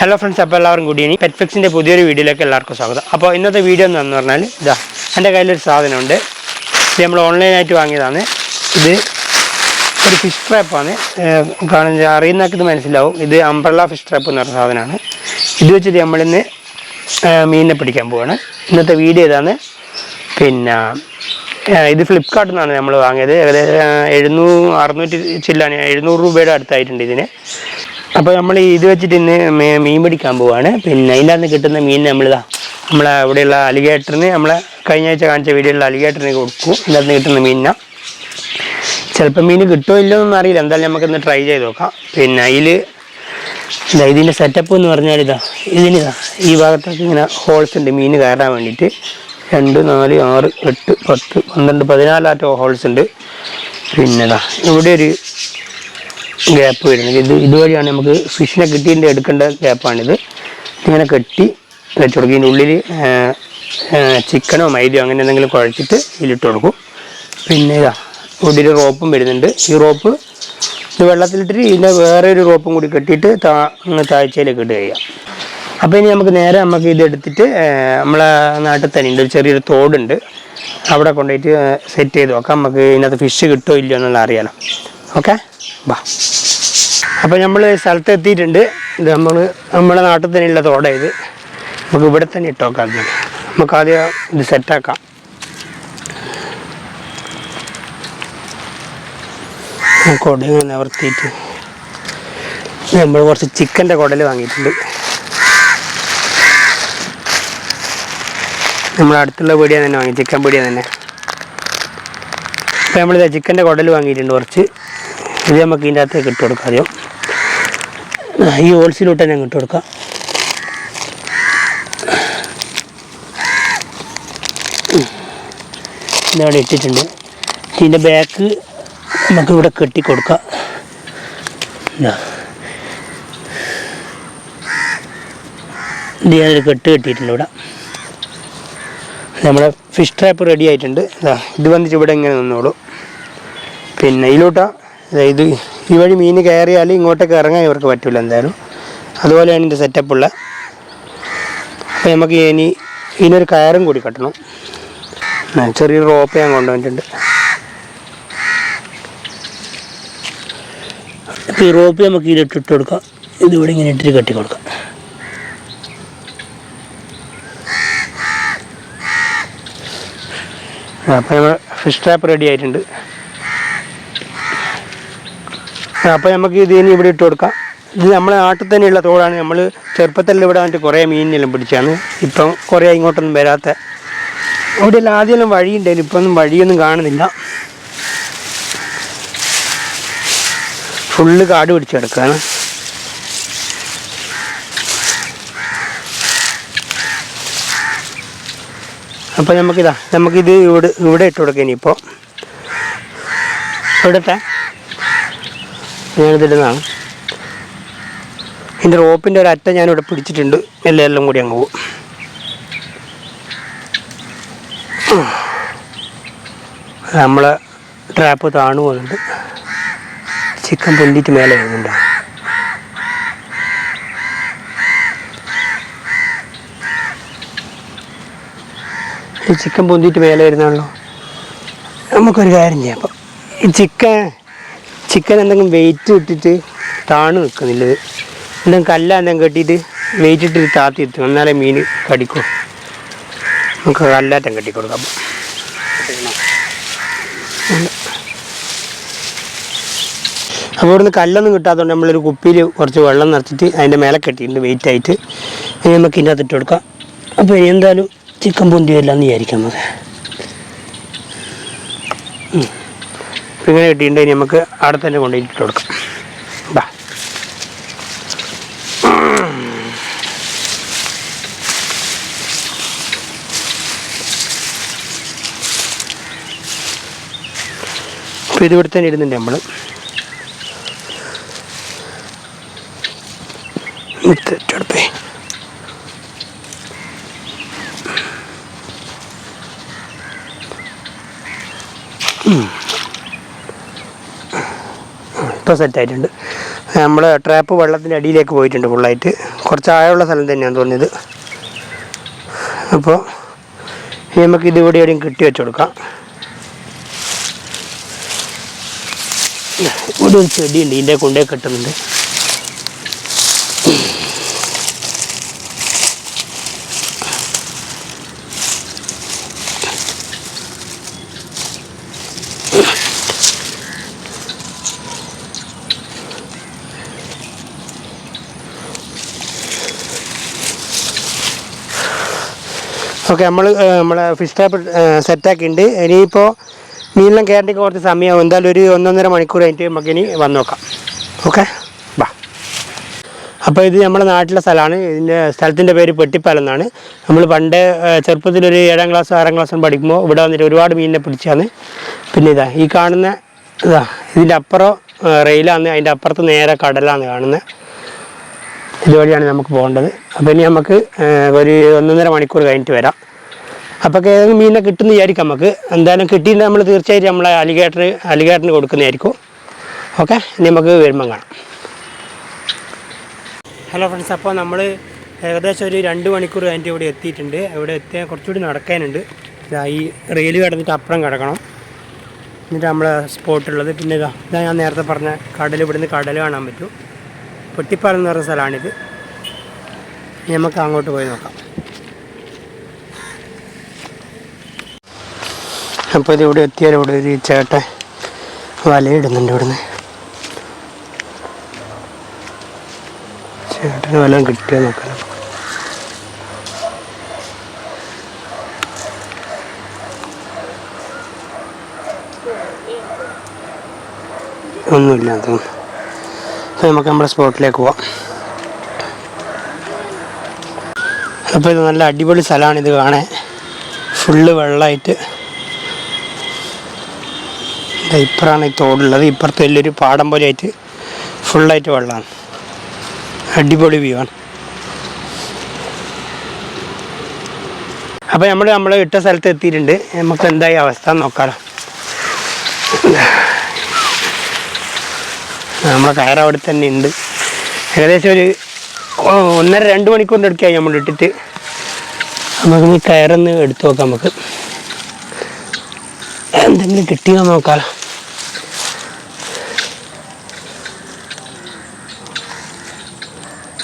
Hello friends അപ്പോൾ എല്ലാവരും good ഇനി പെറ്റ്ഫിക്സിന്റെ പുതിയൊരു വീഡിയോയിലേക്ക് എല്ലാവർക്കും സ്വാഗതം. അപ്പോൾ ഇന്നത്തെ വീഡിയോ എന്ന് പറഞ്ഞാൽ ഇതാ എന്റെ കയ്യിലൊരു സാധനമുണ്ട്. ഇത് നമ്മൾ ഓൺലൈനായിട്ട് വാങ്ങിയതാണ്. ഇത് ഒരു ഫിഷ് ട്രാപ്പാണ് കാണാൻ അറിയുന്നവർക്ക് ഇത് മനസ്സിലാവും. ഇത് അംബ്രല്ല ഫിഷ് ട്രാപ്പ് എന്ന് പറഞ്ഞ സാധനമാണ്. ഇത് വെച്ചിട്ട് നമ്മളിന്ന് മീനിനെ പിടിക്കാൻ പോവാണ്. ഇന്നത്തെ വീഡിയോ ഇതാണ്. പിന്നെ ഇത് ഫ്ലിപ്കാർട്ടിൽ നിന്നാണ് നമ്മൾ വാങ്ങിയത്. ഏകദേശം എഴുന്നൂറ് അറുന്നൂറ്റി ചില്ലാണ് എഴുന്നൂറ് രൂപയുടെ അടുത്തായിട്ടുണ്ട് ഇതിന്. അപ്പോൾ നമ്മൾ ഇത് വെച്ചിട്ട് ഇന്ന് മീൻ പിടിക്കാൻ പോവാണ്. പിന്നെ അതിന്റെ അന്ന് കിട്ടുന്ന മീൻ നമ്മളിതാ നമ്മളെ ഇവിടെയുള്ള അലിഗേറ്ററിന് നമ്മളെ കഴിഞ്ഞ ആഴ്ച കാണിച്ച വീഡിയോയിലുള്ള അലിഗേറ്ററിന് കൊടുക്കും. ഇതിന്റെ അന്ന് കിട്ടുന്ന മീനിനാ. ചിലപ്പോൾ മീൻ കിട്ടുമോ ഇല്ലയോ എന്നൊന്നും അറിയില്ല. എന്തായാലും നമുക്കൊന്ന് ട്രൈ ചെയ്ത് നോക്കാം. പിന്നെ അതിൽ ഇതാ ഇതിന്റെ സെറ്റപ്പ് എന്ന് പറഞ്ഞാൽ ഇതാ ഇതിനിതാ ഈ ഭാഗത്തൊക്കെ ഇങ്ങനെ ഹോൾസ് ഉണ്ട്. മീൻ കയറാൻ വേണ്ടിയിട്ട് രണ്ട് നാല് ആറ് എട്ട് പത്ത് പന്ത്രണ്ട് പതിനാലാറ്റോ ഹോൾസ് ഉണ്ട്. പിന്നെ ഇതാ ഇവിടെ ഒരു ഗ്യാപ്പ് വരുന്നത്. ഇത് ഇതുവഴിയാണ് നമുക്ക് ഫിഷിനെ കിട്ടിയിട്ട് എടുക്കേണ്ട ഗ്യാപ്പാണിത് ഇങ്ങനെ കെട്ടി വെച്ച് കൊടുക്കും. ഇതിന്റെ ഉള്ളിൽ ചിക്കനോ മൈദയോ അങ്ങനെ എന്തെങ്കിലും കുഴച്ചിട്ട് ഇതിലിട്ട് കൊടുക്കും. പിന്നെ ഇതാ ഒരു റോപ്പും വരുന്നുണ്ട്. ഈ റോപ്പ് ഇത് വെള്ളത്തിലിട്ടിട്ട് ഇതിന്റെ വേറെ ഒരു റോപ്പും കൂടി കെട്ടിയിട്ട് താ താഴ്ചയിലേക്ക് ഇട്ട് കഴിയാം അപ്പോൾ ഇനി നമുക്ക് നേരെ നമുക്ക് ഇത് എടുത്തിട്ട് ഏർ, നമ്മളെ നാട്ടിൽ തന്നെ ഉണ്ട്. ചെറിയൊരു തോടുണ്ട്. അവിടെ കൊണ്ടുപോയിട്ട് സെറ്റ് ചെയ്ത് നോക്കാം നമുക്ക് ഇതിനകത്ത് ഫിഷ് കിട്ടുമോ ഇല്ലയോ എന്നുള്ള അറിയാലോ. ഓക്കെ ബാ. അപ്പോൾ നമ്മൾ സ്ഥലത്ത് എത്തിയിട്ടുണ്ട്. ഇത് നമ്മൾ നമ്മുടെ നാട്ടിൽ തന്നെയുള്ള തോട ഇത്. നമുക്ക് ഇവിടെ തന്നെ ഇട്ടോക്കാം. നമുക്ക് ആദ്യം ഇത് സെറ്റാക്കാം കുട നിവർത്തിയിട്ട്. നമ്മൾ കുറച്ച് ചിക്കന്റെ കുടൽ വാങ്ങിയിട്ടുണ്ട്. നമ്മൾ അടുത്തുള്ള പീടിയ തന്നെ വാങ്ങി ചിക്കൻ പീടിയ തന്നെ. അപ്പോൾ നമ്മളിത് ചിക്കന്റെ കുടൽ വാങ്ങിയിട്ടുണ്ട് കുറച്ച്. ഇത് നമുക്ക് ഇതിന്റെ അകത്തേക്ക് ഇട്ട് കൊടുക്കാം ആ, ഈ ഹോൾസിലോട്ട് തന്നെ ഇട്ട് കൊടുക്കാം. ഇതവിടെ ഇട്ടിട്ടുണ്ട്. ഇതിന്റെ ബാക്ക് നമുക്ക് ഇവിടെ കെട്ടി കൊടുക്കാം. ഇതാ. ഞാനൊരു കെട്ട് കെട്ടിയിട്ടുണ്ട് ഇവിടെ. നമ്മുടെ ഫിഷ് ട്രാപ്പ് റെഡി ആയിട്ടുണ്ട്. ഇതാ വന്നിട്ട് ഇവിടെ ഇങ്ങനെ നിന്നോളൂ. പിന്നെ ഇതിലോട്ടാ ദാ ഇത് ഈ വഴി മീൻ കയറിയാൽ ഇങ്ങോട്ടേക്ക് ഇറങ്ങാൻ ഇവർക്ക് പറ്റില്ല എന്തായാലും. അതുപോലെയാണ് ഇതിന്റെ സെറ്റപ്പുള്ള അപ്പോൾ നമുക്ക് ഇനി ഇതിനൊരു കയറും കൂടി കെട്ടണം. ചെറിയൊരു റോപ്പ് ഞാൻ കൊണ്ടുവന്നിട്ടുണ്ട്. ഈ റോപ്പ് നമുക്ക് ഇതിലിട്ട് ഇട്ട് കൊടുക്കാം. ഇതിവിടെ ഇങ്ങനെ ഇട്ടിട്ട് കെട്ടി കൊടുക്കാം. അപ്പോൾ നമ്മൾ ഫിഷ് ട്രാപ്പ് റെഡി ആയിട്ടുണ്ട്. അപ്പോൾ നമുക്ക് ഇത് ഇനി ഇവിടെ ഇട്ട് കൊടുക്കാം. ഇത് നമ്മളെ നാട്ടിൽ തന്നെയുള്ള തോടാണ്. നമ്മൾ ചെറുപ്പത്തിൽ ഇവിടെ വന്നിട്ട് കുറേ മീനിനെല്ലാം പിടിച്ചാണ്. ഇപ്പം കുറേ ഇങ്ങോട്ടൊന്നും വരാത്ത. ഇവിടെയെല്ലാം ആദ്യമെല്ലാം വഴിയുണ്ടായിരുന്നു ഇപ്പം ഒന്നും വഴിയൊന്നും കാണുന്നില്ല. ഫുള്ള് കാട് പിടിച്ച് കിടക്കുകയാണ് അപ്പോൾ നമുക്കിതാ നമുക്കിത് ഇവിടെ ഇവിടെ ഇട്ട് കൊടുക്കാം ഇനിയിപ്പോൾ. ഇവിടത്തെ ഞാനിതിടുന്നതാണ് ഇതിന്റെ റോപ്പിന്റെ ഒരു അറ്റം ഞാനിവിടെ പിടിച്ചിട്ടുണ്ട്. എല്ലാം എല്ലാം കൂടി അങ്ങ് പോകും നമ്മളെ ട്രാപ്പ് താണു പോകുന്നുണ്ട് ചിക്കൻ പൊന്തിയിട്ട് മേലെ വരുന്നുണ്ട്. ചിക്കൻ പൊന്തിയിട്ട് മേലെ വരുന്നാണല്ലോ നമുക്കൊരു കാര്യം ചെയ്യാം. അപ്പം ഈ ചിക്കൻ ചിക്കൻ എന്തെങ്കിലും വെയിറ്റ് ഇട്ടിട്ട് താണു നിൽക്കുന്നില്ല എന്തെങ്കിലും കല്ല എന്തെങ്കിലും കെട്ടിയിട്ട് വെയിറ്റ് ഇട്ടിട്ട് താത്തി എത്തും. എന്നാലേ മീൻ കടിക്കും. നമുക്ക് കല്ലാറ്റം കെട്ടി കൊടുക്കാം. അപ്പം അപ്പോൾ ഇവിടുന്ന് കല്ലൊന്നും കിട്ടാത്തതുകൊണ്ട് നമ്മളൊരു കുപ്പിയിൽ കുറച്ച് വെള്ളം നിറച്ചിട്ട് അതിന്റെ മേലെ കെട്ടിയിട്ടുണ്ട് വെയിറ്റ് ആയിട്ട്. ഇനി നമുക്ക് ഇതിനകത്ത് ഇട്ട് കൊടുക്കാം. അപ്പോൾ ഇനി എന്തായാലും ചിക്കൻ പൊന്തി വരില്ല എന്ന് വിചാരിക്കാം നമുക്ക്. ഇങ്ങനെ കിട്ടിയിട്ടുണ്ടെങ്കിൽ നമുക്ക് അവിടെ തന്നെ കൊണ്ടുപോയി ഇട്ട് കൊടുക്കാം. ബാ അപ്പോൾ ഇതിവിടെ തന്നെ ഇടുന്നുണ്ട് നമ്മൾ തെറ്റെടുപ്പേ ഇപ്പോൾ സെറ്റായിട്ടുണ്ട് നമ്മൾ ട്രാപ്പ് വെള്ളത്തിന്റെ അടിയിലേക്ക് പോയിട്ടുണ്ട് ഫുള്ളായിട്ട് കുറച്ച് ആഴമുള്ള സ്ഥലം തന്നെയാണ് തോന്നിയത് അപ്പോൾ ഇനി നമുക്ക് ഇത് ഇവിടെ എവിടെയും കെട്ടി വെച്ച് കൊടുക്കാം. ഇവിടെ ഒരു ചെടിയുണ്ട് ഇതിന്റെ കൊണ്ടേ കെട്ടുന്നുണ്ട്. ഓക്കെ നമ്മൾ നമ്മളെ ഫിഷ് ടാപ്പ് സെറ്റാക്കിയിട്ടുണ്ട് ഇനിയിപ്പോൾ മീനെല്ലാം കയറേണ്ടി കുറച്ച് സമയമാവും എന്തായാലും ഒരു ഒന്നൊന്നര മണിക്കൂർ കഴിഞ്ഞിട്ട് നമുക്ക് ഇനി വന്ന് നോക്കാം ഓക്കെ? ബാ. അപ്പോൾ ഇത് നമ്മുടെ നാട്ടിലെ സ്ഥലമാണ്. ഇതിന്റെ സ്ഥലത്തിന്റെ പേര് പെട്ടിപ്പാലം എന്നാണ്. നമ്മൾ പണ്ട് ചെറുപ്പത്തിൽ ചെറുപ്പത്തിലൊരു ഏഴാം ക്ലാസ് ആറാം ക്ലാസ്സും പഠിക്കുമ്പോൾ ഇവിടെ വന്നിട്ട് ഒരുപാട് മീനിനെ പിടിച്ചാണ്. പിന്നെ ഇതാ ഈ കാണുന്ന ഇതാ ഇതിന്റെ അപ്പുറം റെയിലാണ്. അതിന്റെ അപ്പുറത്ത് നേരെ കടലാണ് കാണുന്നത് ഇതുവഴിയാണ് നമുക്ക് പോകേണ്ടത്. അപ്പോൾ ഇനി നമുക്ക് ഒരു ഒന്നൊന്നര മണിക്കൂർ കഴിഞ്ഞിട്ട് വരാം. അപ്പോൾ ഏതെങ്കിലും മീനിനെ കിട്ടുന്ന വിചാരിക്കും നമുക്ക്. എന്തായാലും കിട്ടിയിട്ട് നമ്മൾ തീർച്ചയായിട്ടും നമ്മളെ അലിഗേറ്റർ അലിഗേറ്ററിന് കൊടുക്കുന്നതായിരിക്കും. ഓക്കെ? ഇനി നമുക്ക് വരുമ്പം കാണാം. ഹലോ ഫ്രണ്ട്സ് അപ്പോൾ നമ്മൾ ഏകദേശം ഒരു രണ്ട് മണിക്കൂർ കഴിഞ്ഞിട്ട് ഇവിടെ എത്തിയിട്ടുണ്ട്. ഇവിടെ എത്തിയാൽ കുറച്ചുകൂടി നടക്കാനുണ്ട്. ഈ റെയിൽ കിടന്നിട്ട് അപ്പുറം കിടക്കണം. എന്നിട്ട് നമ്മളെ സ്പോട്ടുള്ളത് പിന്നെ ഇതാ ഇതാ ഞാൻ നേരത്തെ പറഞ്ഞ കടൽ ഇവിടുന്ന് കടൽ കാണാൻ പറ്റും. പൊട്ടിപ്പാലം എന്ന് പറയുന്ന സ്ഥലമാണിത്. നമുക്ക് അങ്ങോട്ട് പോയി നോക്കാം. അപ്പോൾ ഇത് ഇവിടെ എത്തിയാൽ ഇവിടെ ഒരു ചേട്ടൻ വലയിടുന്നുണ്ട് ഇവിടുന്ന്. ചേട്ടന് വല്ലതും കിട്ടിയോ നോക്കാം. ഒന്നുമില്ല തോന്നുന്നു. നമുക്ക് നമ്മുടെ സ്പോട്ടിലേക്ക് പോവാം. അപ്പോൾ ഇത് നല്ല അടിപൊളി സ്ഥലമാണ് ഇത് കാണാൻ. ഫുള്ള് വെള്ളമായിട്ട്. ഇപ്പറാണ് ഈ തോടുള്ളത്. ഇപ്പുറത്ത് വലിയൊരു പാടം പോലെ ആയിട്ട് ഫുള്ളായിട്ട് വെള്ളമാണ്. അടിപൊളി വ്യൂ ആണ്. അപ്പോൾ നമ്മൾ നമ്മൾ ഇട്ട സ്ഥലത്ത് എത്തിയിട്ടുണ്ട്. നമുക്ക് എന്തായി അവസ്ഥ നോക്കാലോ നമ്മളെ കയർ അവിടെ തന്നെ ഉണ്ട്. ഏകദേശം ഒരു ഒന്നര രണ്ട് മണിക്കൂറിന്റെ അടുക്കായി നമ്മൾ ഇട്ടിട്ട്. നമുക്ക് ഈ കയറൊന്ന് എടുത്തു നോക്കാം നമുക്ക്. എന്തെങ്കിലും കിട്ടിയോ നോക്കാം.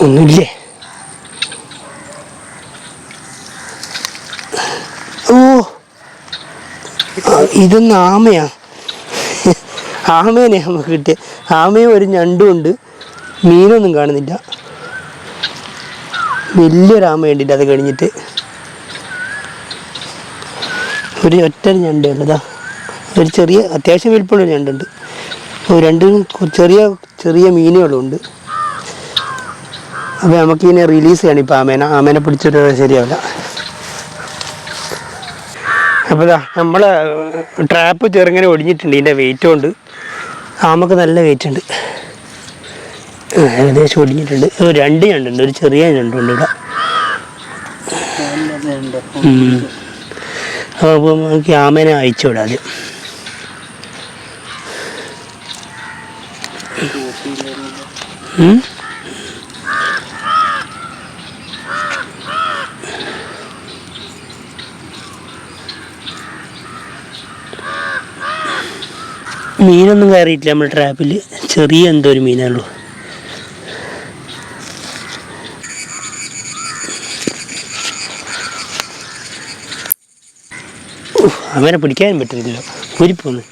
ഒന്നുമില്ലേ? ഓ ഇത് ആമയാ. ആമേനെ നമുക്ക് കിട്ടിയ. ആമയും ഒരു ഞണ്ടും ഉണ്ട്. മീനൊന്നും കാണുന്നില്ല. വലിയൊരു ആമ കണ്ടിട്ട് അത് കഴിഞ്ഞിട്ട്. ഒരു ഒറ്റ ഞണ്ട് ഉണ്ടതാ ഒരു ചെറിയ അത്യാവശ്യം വലിപ്പമുള്ള ഞണ്ടുണ്ട്. അപ്പോൾ രണ്ട് ചെറിയ ചെറിയ മീനുകളും ഉണ്ട് അപ്പോൾ നമുക്ക് റിലീസ് ചെയ്യണം ഇപ്പോൾ ആമേനെ. ആമേനെ പിടിച്ചിട്ട് ശരിയാവില്ല. അപ്പോൾ നമ്മൾ ട്രാപ്പ് ചെറുങ്ങനെ ഒടിഞ്ഞിട്ടുണ്ട്. ഇതിന്റെ വെയിറ്റ് കൊണ്ട് ആമക്ക് നല്ല വെയിറ്റ് ഉണ്ട് ഏകദേശം ഒടിഞ്ഞിട്ടുണ്ട് രണ്ട് ഞണ്ടുണ്ട് ഒരു ചെറിയ ഞണ്ടുണ്ട് ഇവിടെ. അപ്പോൾ നമുക്ക് ആമേനെ അയച്ചു വിടാം ആദ്യം ഉം? മീനൊന്നും കയറിയിട്ടില്ല നമ്മൾ ട്രാപ്പിൽ ചെറിയ എന്തോ ഒരു മീനാണല്ലോ അവനെ പിടിക്കാനും പറ്റുന്നില്ല ഊരിപ്പോന്ന്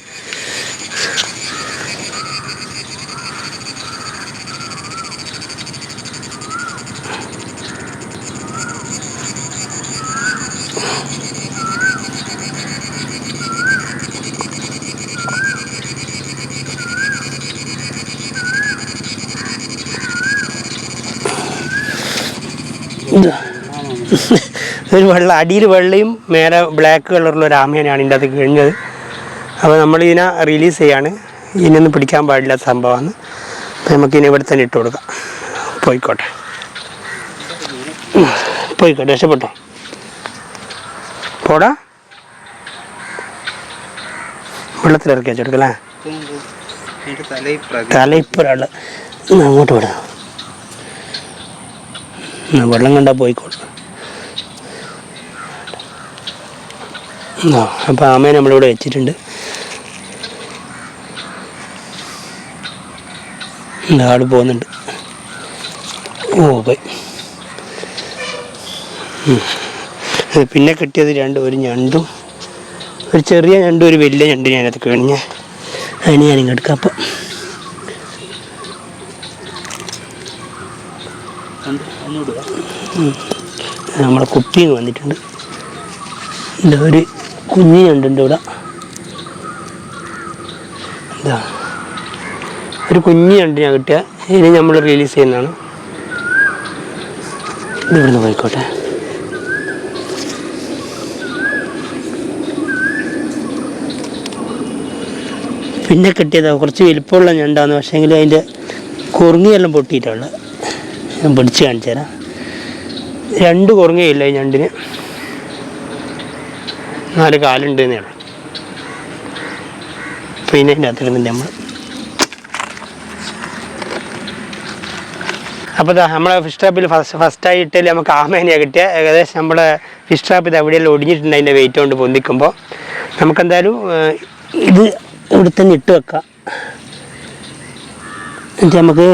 ഒരു വെള്ള അടിയിൽ വെള്ളയും മേലെ ബ്ലാക്ക് കളറുള്ള ഒരു ആമയാണ് ഇതിന്റെ അത് കഴിഞ്ഞത്. അപ്പോൾ നമ്മൾ ഇതിനെ റിലീസ് ചെയ്യാണ്. ഇതിനൊന്നും പിടിക്കാൻ പാടില്ലാത്ത സംഭവമാണ്. അപ്പോൾ നമുക്കിനി ഇവിടെ തന്നെ ഇട്ട് കൊടുക്കാം. പോയിക്കോട്ടെ. പോയിക്കോട്ടെ രക്ഷപ്പെട്ടോ. പോടാ. വെള്ളത്തിൽ ഇറക്കി വെച്ചെടുക്കല്ലേ തലയിപ്പുറാൾ അങ്ങോട്ട് വിടാം. വെള്ളം കണ്ടാൽ പോയിക്കോളും. അപ്പോൾ ആമയെ നമ്മളിവിടെ വെച്ചിട്ടുണ്ട്. ആട് പോകുന്നുണ്ട്. ഓ പോയി. പിന്നെ കിട്ടിയത് രണ്ട് ഒരു ഞണ്ടും ഒരു ചെറിയ ഞണ്ടും ഒരു വലിയ ഞണ്ടും ഞാനത് കഴിഞ്ഞ അതിന് ഞാൻ ഇങ്ങോട്ട് അപ്പം നമ്മളെ കുപ്പിന്ന് വന്നിട്ടുണ്ട്. ഒരു കുഞ്ഞി ഞണ്ടുണ്ട് ഇവിടെ എന്താ ഒരു കുഞ്ഞി ഉണ്ട് ഞാൻ കിട്ടിയ. ഇനി നമ്മൾ റിലീസ് ചെയ്യുന്നതാണ്. ഇവിടുന്ന് പോയിക്കോട്ടെ. പിന്നെ കിട്ടിയതാണ് കുറച്ച് വലിപ്പമുള്ള ഞണ്ടാന്ന്. പക്ഷേങ്കിൽ അതിന്റെ കുറുങ്ങിയെല്ലാം പൊട്ടിയിട്ടുള്ളത് ഞാൻ പിടിച്ച് കാണിച്ചു തരാം രണ്ട് കുറുങ്ങയില്ല ഈ ഞണ്ടിന്. നാല് കാലുണ്ട് എന്നേ ഉള്ളൂ പിന്നെ അതിന്റെ അകത്തിരുന്നില്ല നമ്മൾ അപ്പോൾ നമ്മളെ ഫിഷ് ട്രാപ്പിൽ ഫസ്റ്റ് ഫസ്റ്റായിട്ട് നമുക്ക് ആമേനെയാണ് കിട്ടിയ ഏകദേശം നമ്മളെ ഫിഷ് ട്രാപ്പ് ഇത് എവിടെയെല്ലാം ഒടിഞ്ഞിട്ടുണ്ട് അതിന്റെ വെയിറ്റ് കൊണ്ട് പൊന്തിക്കുമ്പോൾ നമുക്കെന്തായാലും ഇത് ഇവിടെ തന്നെ ഇട്ട് വെക്കാം. എന്നിട്ട് നമുക്ക്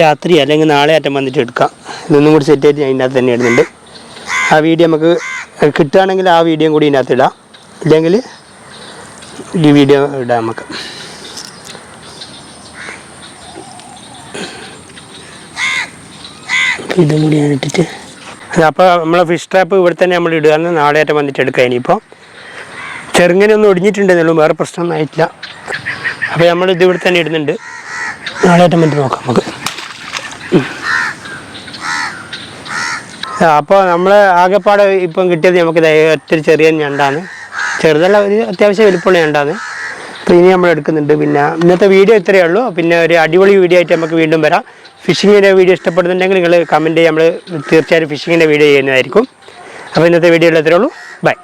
രാത്രി അല്ലെങ്കിൽ നാളെ അറ്റം വന്നിട്ട് എടുക്കാം. ഇതൊന്നും കൂടി സെറ്റ് ആയിട്ട് ഞാൻ ഇതിനകത്ത് തന്നെ ഇടുന്നുണ്ട്. ആ വീഡിയോ നമുക്ക് കിട്ടുകയാണെങ്കിൽ ആ വീഡിയോയും കൂടി ഇതിനകത്ത് ഇടാം. ഇല്ലെങ്കിൽ ഈ വീഡിയോ ഇടാം നമുക്ക്. ഇതും കൂടി ഞാൻ ഇട്ടിട്ട് അപ്പോൾ നമ്മൾ ഫിഷ് ട്രാപ്പ് ഇവിടെ തന്നെ നമ്മൾ ഇടുകയാണ് നാളെ ആയിട്ട് വന്നിട്ട് എടുക്കുക ഇനിയിപ്പോൾ. ചെറുങ്ങനെ ഒന്ന് ഒടിഞ്ഞിട്ടുണ്ടെന്നുള്ളൂ. വേറെ പ്രശ്നമൊന്നും ആയിട്ടില്ല. അപ്പോൾ നമ്മൾ ഇത് ഇവിടെ തന്നെ ഇടുന്നുണ്ട്. നാളെ ആയിട്ട് വന്നിട്ട് നോക്കാം നമുക്ക്. അപ്പോൾ നമ്മൾ ആകെപ്പാടെ ഇപ്പം കിട്ടിയത് നമുക്ക് ഒത്തിരി ചെറിയ ഞണ്ടാണ്. ചെറുതല്ല ഒരു അത്യാവശ്യം വലിപ്പമുള്ള ഞണ്ടാണ്. അപ്പോൾ ഇനി നമ്മൾ എടുക്കുന്നുണ്ട് പിന്നെ. ഇന്നത്തെ വീഡിയോ ഇത്രയേ ഉള്ളൂ. പിന്നെ ഒരു അടിപൊളി വീഡിയോ ആയിട്ട് നമുക്ക് വീണ്ടും വരാം. ഫിഷിങ്ങിന്റെ വീഡിയോ ഇഷ്ടപ്പെടുന്നുണ്ടെങ്കിൽ നിങ്ങൾ കമന്റ് നമ്മൾ തീർച്ചയായും ഫിഷിങ്ങിന്റെ വീഡിയോ ചെയ്യുന്നതായിരിക്കും. അപ്പോൾ ഇന്നത്തെ വീഡിയോ ഇത്രയേ ഉള്ളൂ. ബൈ.